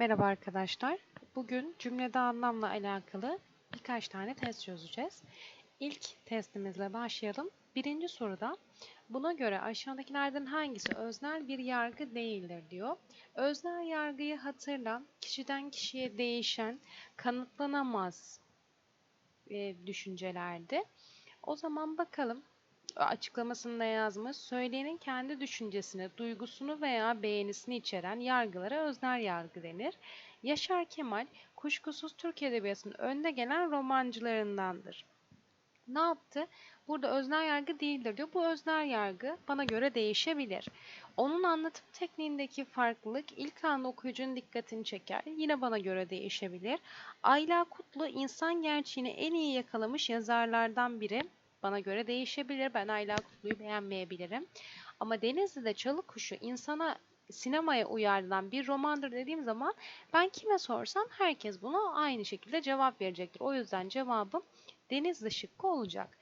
Merhaba arkadaşlar. Bugün cümlede anlamla alakalı birkaç tane test çözeceğiz. İlk testimizle başlayalım. Birinci soruda buna göre aşağıdakilerden hangisi öznel bir yargı değildir diyor. Öznel yargıyı hatırla, kişiden kişiye değişen, kanıtlanamaz e, düşüncelerdi. O zaman bakalım açıklamasında yazmış. Söyleyenin kendi düşüncesini, duygusunu veya beğenisini içeren yargılara öznel yargı denir. Yaşar Kemal kuşkusuz Türk Edebiyatı'nın önde gelen romancılarındandır. Ne yaptı? Burada öznel yargı değildir diyor. Bu öznel yargı bana göre değişebilir. Onun anlatım tekniğindeki farklılık ilk anda okuyucunun dikkatini çeker. Yine bana göre değişebilir. Ayla Kutlu insan gerçeğini en iyi yakalamış yazarlardan biri. Bana göre değişebilir. Ben Ayla Kutlu'yu beğenmeyebilirim. Ama Denizli'de Çalı Kuşu insana sinemaya uyarlanan bir romandır dediğim zaman ben kime sorsam herkes buna aynı şekilde cevap verecektir. O yüzden cevabım Denizli şıkkı olacak.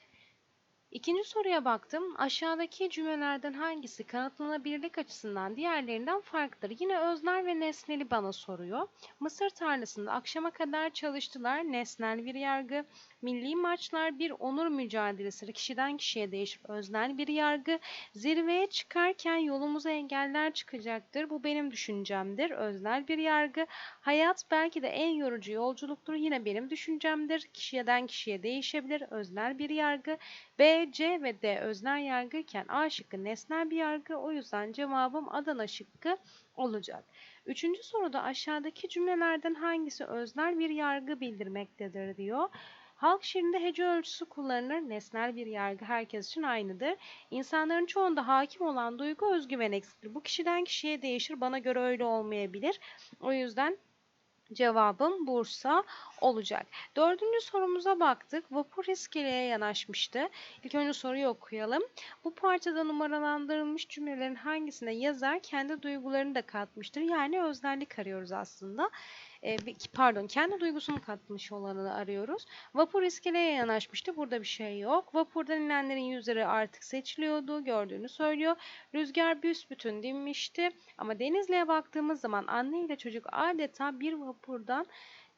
İkinci soruya baktım. Aşağıdaki cümlelerden hangisi kanıtlanabilirlik açısından diğerlerinden farklıdır? Yine öznel ve nesneli bana soruyor. Mısır tarlasında akşama kadar çalıştılar. Nesnel bir yargı. Milli maçlar bir onur mücadelesi. Kişiden kişiye değişir. Öznel bir yargı. Zirveye çıkarken yolumuza engeller çıkacaktır. Bu benim düşüncemdir. Öznel bir yargı. Hayat belki de en yorucu yolculuktur. Yine benim düşüncemdir. Kişiden kişiye değişebilir. Öznel bir yargı. B, C ve D öznel yargıyken A şıkkı nesnel bir yargı. O yüzden cevabım Adana şıkkı olacak. Üçüncü soruda aşağıdaki cümlelerden hangisi öznel bir yargı bildirmektedir diyor. Halk şiirinde hece ölçüsü kullanılır. Nesnel bir yargı herkes için aynıdır. İnsanların çoğunda hakim olan duygu özgüven eksiktir. Bu kişiden kişiye değişir. Bana göre öyle olmayabilir. O yüzden Cevabım Bursa olacak. Dördüncü sorumuza baktık. Vapur iskeleye yanaşmıştı. İlk önce soruyu okuyalım. Bu parçada numaralandırılmış cümlelerin hangisinde yazar kendi duygularını da katmıştır? Yani öznellik arıyoruz aslında e, pardon kendi duygusunu katmış olanı arıyoruz. Vapur iskeleye yanaşmıştı. Burada bir şey yok. Vapurdan inenlerin yüzleri artık seçiliyordu. Gördüğünü söylüyor. Rüzgar büsbütün dinmişti. Ama Denizli'ye baktığımız zaman anne ile çocuk adeta bir vapurdan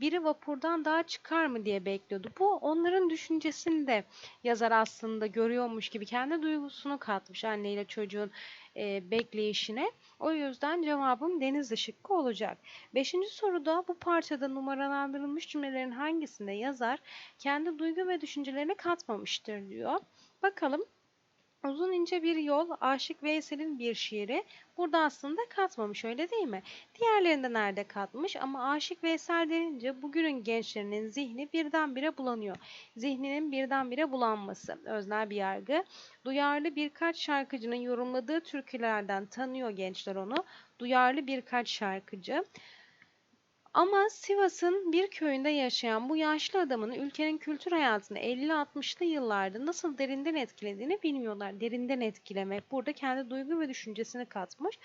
biri vapurdan daha çıkar mı diye bekliyordu. Bu onların düşüncesini de yazar aslında görüyormuş gibi kendi duygusunu katmış anne ile çocuğun e, bekleyişine. O yüzden cevabım Denizli şıkkı olacak. Beşinci soruda bu parçada numaralandırılmış cümlelerin hangisinde yazar kendi duygu ve düşüncelerini katmamıştır diyor. Bakalım Uzun ince bir yol Aşık Veysel'in bir şiiri. Burada aslında katmamış öyle değil mi? Diğerlerinde nerede katmış ama Aşık Veysel denince bugünün gençlerinin zihni birdenbire bulanıyor. Zihninin birdenbire bulanması. Öznel bir yargı. Duyarlı birkaç şarkıcının yorumladığı türkülerden tanıyor gençler onu. Duyarlı birkaç şarkıcı. Ama Sivas'ın bir köyünde yaşayan bu yaşlı adamın ülkenin kültür hayatını 50-60'lı yıllarda nasıl derinden etkilediğini bilmiyorlar. Derinden etkilemek. Burada kendi duygu ve düşüncesini katmış.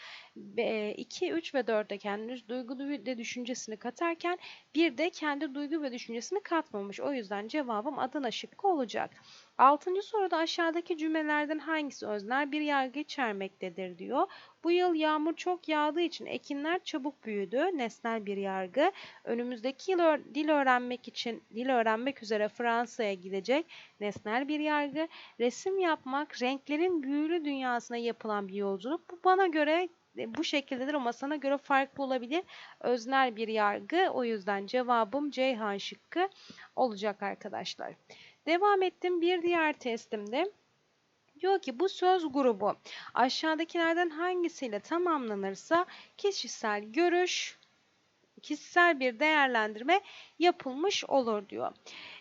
2, 3 ve 4'te kendi duygu ve düşüncesini katarken bir de kendi duygu ve düşüncesini katmamış. O yüzden cevabım Adana şıkkı olacak. Altıncı soruda aşağıdaki cümlelerden hangisi öznel bir yargı içermektedir diyor. Bu yıl yağmur çok yağdığı için ekinler çabuk büyüdü. Nesnel bir yargı. Önümüzdeki yıl dil öğrenmek için dil öğrenmek üzere Fransa'ya gidecek. Nesnel bir yargı. Resim yapmak renklerin büyülü dünyasına yapılan bir yolculuk. Bu bana göre bu şekildedir ama sana göre farklı olabilir. Öznel bir yargı. O yüzden cevabım Ceyhan şıkkı olacak arkadaşlar. Devam ettim bir diğer testimde. Diyor ki bu söz grubu aşağıdakilerden hangisiyle tamamlanırsa kişisel görüş, kişisel bir değerlendirme yapılmış olur diyor.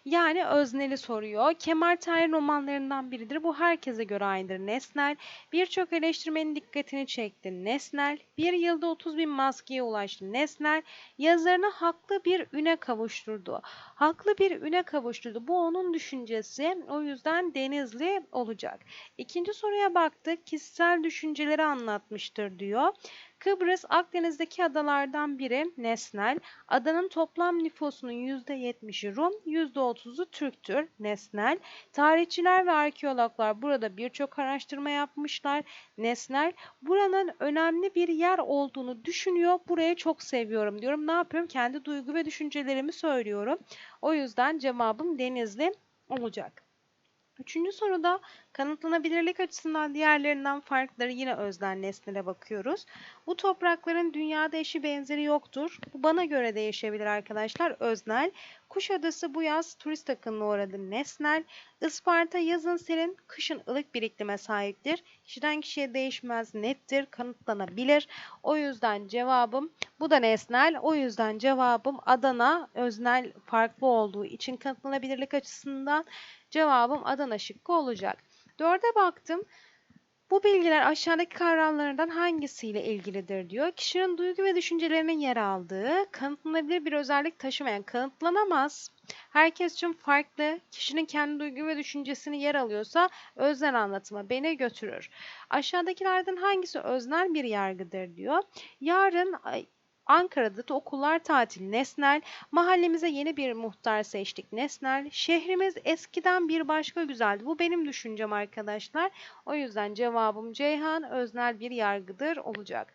Yani özneli soruyor. Kemal Tahir romanlarından biridir. Bu herkese göre aynıdır. Nesnel. Birçok eleştirmenin dikkatini çekti. Nesnel. Bir yılda 30 bin maskeye ulaştı. Nesnel. Yazarını haklı bir üne kavuşturdu. Haklı bir üne kavuşturdu. Bu onun düşüncesi. O yüzden Denizli olacak. İkinci soruya baktık. Kişisel düşünceleri anlatmıştır diyor. Kıbrıs Akdeniz'deki adalardan biri nesnel. Adanın toplam nüfusunun %70'i Rum, %30'u Türktür nesnel. Tarihçiler ve arkeologlar burada birçok araştırma yapmışlar. Nesnel buranın önemli bir yer olduğunu düşünüyor. Burayı çok seviyorum diyorum. Ne yapıyorum? Kendi duygu ve düşüncelerimi söylüyorum. O yüzden cevabım Denizli olacak. Üçüncü soruda kanıtlanabilirlik açısından diğerlerinden farkları yine öznel nesnele bakıyoruz. Bu toprakların dünyada eşi benzeri yoktur. Bu bana göre değişebilir arkadaşlar. Öznel. Kuşadası bu yaz turist akınına uğradı. Nesnel. Isparta yazın serin, kışın ılık bir iklime sahiptir. Kişiden kişiye değişmez, nettir, kanıtlanabilir. O yüzden cevabım bu da nesnel. O yüzden cevabım Adana öznel farklı olduğu için kanıtlanabilirlik açısından cevabım Adana şıkkı olacak. Dörde baktım. Bu bilgiler aşağıdaki kavramlardan hangisiyle ilgilidir diyor. Kişinin duygu ve düşüncelerinin yer aldığı, kanıtlanabilir bir özellik taşımayan, kanıtlanamaz. Herkes için farklı, kişinin kendi duygu ve düşüncesini yer alıyorsa öznel anlatıma beni götürür. Aşağıdakilerden hangisi öznel bir yargıdır diyor. Yarın Ankara'da da okullar tatil Nesnel, mahallemize yeni bir muhtar seçtik Nesnel, şehrimiz eskiden bir başka güzeldi. Bu benim düşüncem arkadaşlar. O yüzden cevabım Ceyhan öznel bir yargıdır olacak.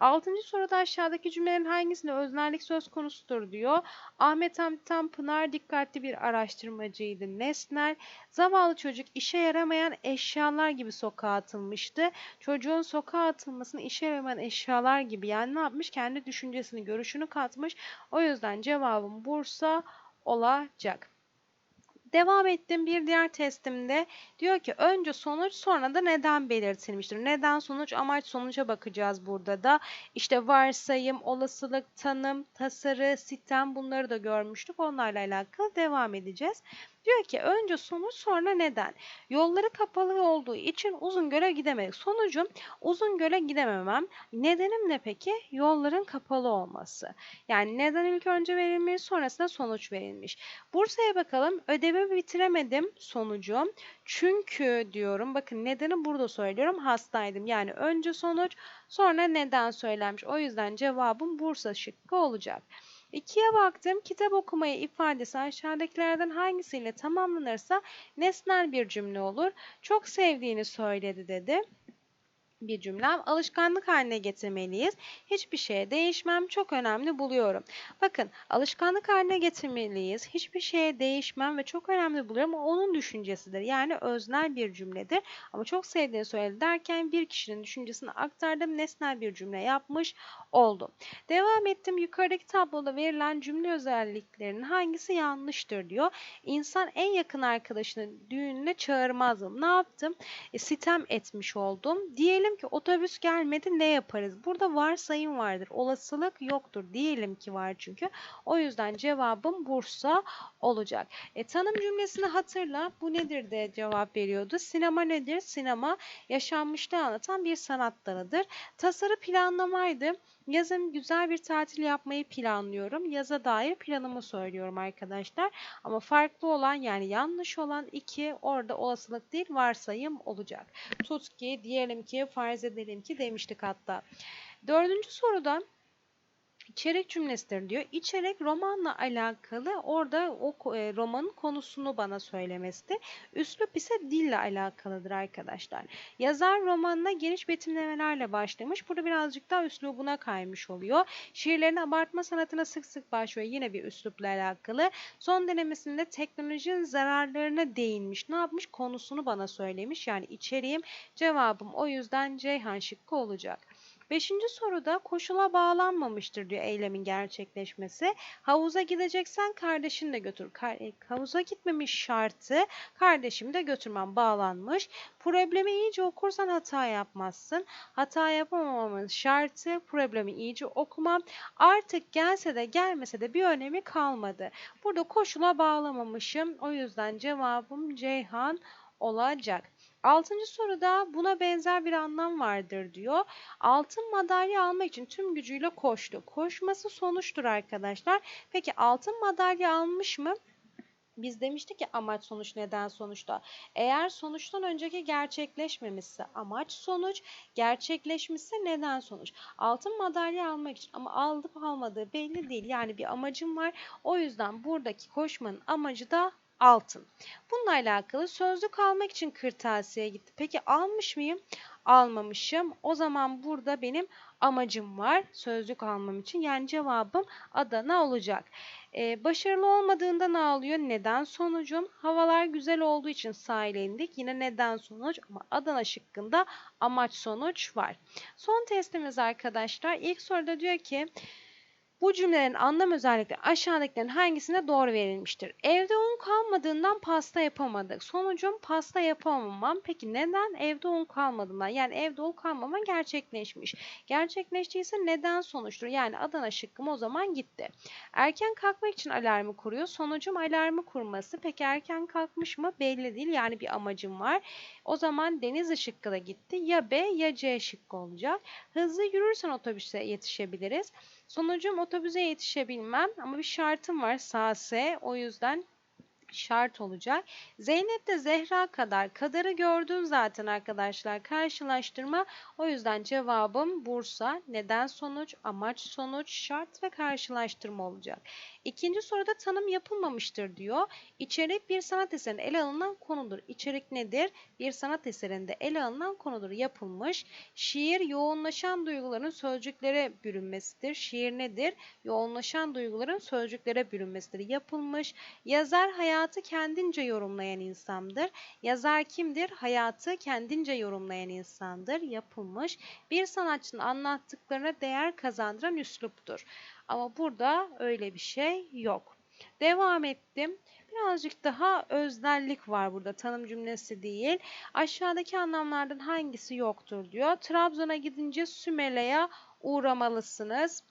Altıncı soruda aşağıdaki cümlelerin hangisinde öznellik söz konusudur diyor. Ahmet Hamdi Tanpınar dikkatli bir araştırmacıydı. Nesnel, zavallı çocuk işe yaramayan eşyalar gibi sokağa atılmıştı. Çocuğun sokağa atılmasını işe yaramayan eşyalar gibi yani ne yapmış? Kendi düşüncesini, görüşünü katmış. O yüzden cevabım Bursa olacak. Devam ettim bir diğer testimde diyor ki önce sonuç sonra da neden belirtilmiştir. Neden sonuç amaç sonuca bakacağız burada da. İşte varsayım, olasılık, tanım, tasarı, sistem bunları da görmüştük. Onlarla alakalı devam edeceğiz. Diyor ki önce sonuç sonra neden? Yolları kapalı olduğu için Uzungöl'e gidemedik. Sonucum Uzungöl'e gidememem. Nedenim ne peki? Yolların kapalı olması. Yani neden ilk önce verilmiş sonrasında sonuç verilmiş. Bursa'ya bakalım. Ödevi bitiremedim sonucum. Çünkü diyorum bakın nedeni burada söylüyorum hastaydım. Yani önce sonuç sonra neden söylenmiş. O yüzden cevabım Bursa şıkkı olacak. İkiye baktım. Kitap okumayı ifadesi aşağıdakilerden hangisiyle tamamlanırsa nesnel bir cümle olur. Çok sevdiğini söyledi dedi bir cümlem alışkanlık haline getirmeliyiz. Hiçbir şeye değişmem çok önemli buluyorum. Bakın alışkanlık haline getirmeliyiz. Hiçbir şeye değişmem ve çok önemli buluyorum. Onun düşüncesidir. Yani öznel bir cümledir. Ama çok sevdiğini söyledi derken bir kişinin düşüncesini aktardım. Nesnel bir cümle yapmış oldum. Devam ettim. Yukarıdaki tabloda verilen cümle özelliklerinin hangisi yanlıştır diyor. İnsan en yakın arkadaşını düğününe çağırmaz Ne yaptım? E, sitem etmiş oldum. Diyelim Diyelim ki otobüs gelmedi ne yaparız? Burada varsayım vardır. Olasılık yoktur. Diyelim ki var çünkü. O yüzden cevabım Bursa olacak. E, tanım cümlesini hatırla. Bu nedir de cevap veriyordu. Sinema nedir? Sinema yaşanmışlığı anlatan bir sanat dalıdır. Tasarı planlamaydı. Yazın güzel bir tatil yapmayı planlıyorum. Yaza dair planımı söylüyorum arkadaşlar. Ama farklı olan yani yanlış olan iki orada olasılık değil varsayım olacak. Tut ki diyelim ki farz edelim ki demiştik hatta. Dördüncü soruda İçerik cümlesidir diyor. İçerik romanla alakalı orada o e, romanın konusunu bana söylemesidir. Üslup ise dille alakalıdır arkadaşlar. Yazar romanına geniş betimlemelerle başlamış. Burada birazcık daha üslubuna kaymış oluyor. Şiirlerini abartma sanatına sık sık başlıyor. Yine bir üslupla alakalı. Son denemesinde teknolojinin zararlarına değinmiş. Ne yapmış? Konusunu bana söylemiş. Yani içeriğim cevabım o yüzden Ceyhan şıkkı olacak. Beşinci soruda koşula bağlanmamıştır diyor eylemin gerçekleşmesi. Havuza gideceksen kardeşini de götür. E, havuza gitmemiş şartı kardeşimi de götürmem bağlanmış. Problemi iyice okursan hata yapmazsın. Hata yapamamamın şartı problemi iyice okumam. Artık gelse de gelmese de bir önemi kalmadı. Burada koşula bağlamamışım. O yüzden cevabım Ceyhan olacak. Altıncı soruda buna benzer bir anlam vardır diyor. Altın madalya almak için tüm gücüyle koştu. Koşması sonuçtur arkadaşlar. Peki altın madalya almış mı? Biz demiştik ki amaç sonuç neden sonuçta. Eğer sonuçtan önceki gerçekleşmemişse amaç sonuç, gerçekleşmişse neden sonuç. Altın madalya almak için ama alıp almadığı belli değil. Yani bir amacım var. O yüzden buradaki koşmanın amacı da altın. Bununla alakalı sözlük almak için kırtasiye gitti. Peki almış mıyım? Almamışım. O zaman burada benim amacım var sözlük almam için. Yani cevabım Adana olacak. Ee, başarılı olmadığında ne oluyor? Neden sonucum? Havalar güzel olduğu için sahile indik. Yine neden sonuç ama Adana şıkkında amaç sonuç var. Son testimiz arkadaşlar. İlk soruda diyor ki bu cümlelerin anlam özellikleri aşağıdakilerin hangisine doğru verilmiştir? Evde un kalmadığından pasta yapamadık. Sonucum pasta yapamamam. Peki neden? Evde un kalmadığından. Yani evde un kalmama gerçekleşmiş. Gerçekleştiyse neden sonuçtur? Yani Adana şıkkım o zaman gitti. Erken kalkmak için alarmı kuruyor. Sonucum alarmı kurması. Peki erken kalkmış mı? Belli değil. Yani bir amacım var. O zaman Denizli şıkkı da gitti. Ya B ya C şıkkı olacak. Hızlı yürürsen otobüse yetişebiliriz. Sonucum otobüse yetişebilmem ama bir şartım var sağ S. O yüzden şart olacak. Zeynep de Zehra kadar. Kadarı gördüm zaten arkadaşlar. Karşılaştırma. O yüzden cevabım Bursa. Neden sonuç, amaç sonuç, şart ve karşılaştırma olacak. İkinci soruda tanım yapılmamıştır diyor. İçerik bir sanat eserinde ele alınan konudur. İçerik nedir? Bir sanat eserinde ele alınan konudur. Yapılmış. Şiir yoğunlaşan duyguların sözcüklere bürünmesidir. Şiir nedir? Yoğunlaşan duyguların sözcüklere bürünmesidir. Yapılmış. Yazar hayatı kendince yorumlayan insandır. Yazar kimdir? Hayatı kendince yorumlayan insandır. Yapılmış. Bir sanatçının anlattıklarına değer kazandıran üsluptur. Ama burada öyle bir şey yok. Devam ettim. Birazcık daha öznellik var burada. Tanım cümlesi değil. Aşağıdaki anlamlardan hangisi yoktur diyor. Trabzon'a gidince Sümele'ye uğramalısınız.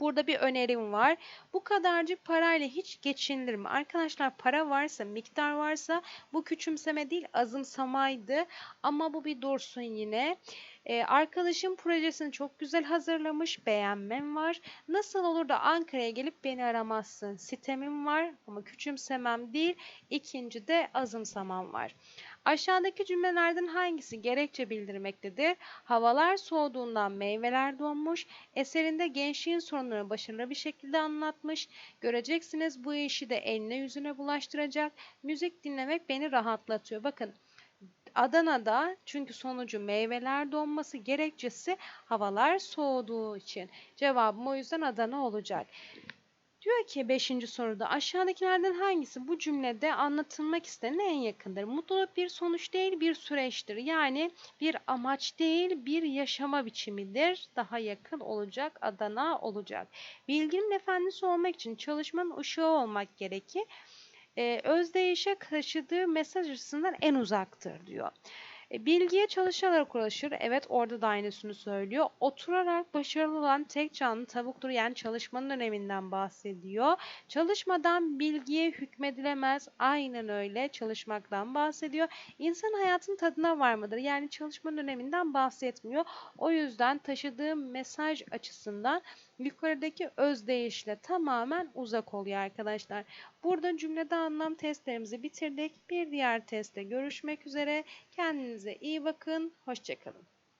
Burada bir önerim var. Bu kadarcık parayla hiç geçinilir mi? Arkadaşlar para varsa, miktar varsa bu küçümseme değil azımsamaydı. Ama bu bir dursun yine. Ee, arkadaşım projesini çok güzel hazırlamış. Beğenmem var. Nasıl olur da Ankara'ya gelip beni aramazsın? Sitemim var ama küçümsemem değil. İkinci de azımsamam var. Aşağıdaki cümlelerden hangisi gerekçe bildirmektedir? Havalar soğuduğundan meyveler donmuş. Eserinde gençliğin sorunlarını başarılı bir şekilde anlatmış. Göreceksiniz bu işi de eline yüzüne bulaştıracak. Müzik dinlemek beni rahatlatıyor. Bakın Adana'da çünkü sonucu meyveler donması gerekçesi havalar soğuduğu için. Cevabım o yüzden Adana olacak. Diyor ki 5. soruda aşağıdakilerden hangisi bu cümlede anlatılmak istenene en yakındır? Mutluluk bir sonuç değil bir süreçtir. Yani bir amaç değil bir yaşama biçimidir. Daha yakın olacak Adana olacak. Bilginin efendisi olmak için çalışmanın ışığı olmak gerekir. Ee, özdeyişe taşıdığı mesaj açısından en uzaktır diyor. E, bilgiye çalışarak ulaşır. Evet orada da aynısını söylüyor. Oturarak başarılı olan tek canlı tavuktur. Yani çalışmanın öneminden bahsediyor. Çalışmadan bilgiye hükmedilemez. Aynen öyle çalışmaktan bahsediyor. İnsan hayatın tadına varmadır. Yani çalışmanın öneminden bahsetmiyor. O yüzden taşıdığı mesaj açısından yukarıdaki özdeyişle tamamen uzak oluyor arkadaşlar. Burada cümlede anlam testlerimizi bitirdik. Bir diğer testte görüşmek üzere. Kendinize iyi bakın. Hoşçakalın.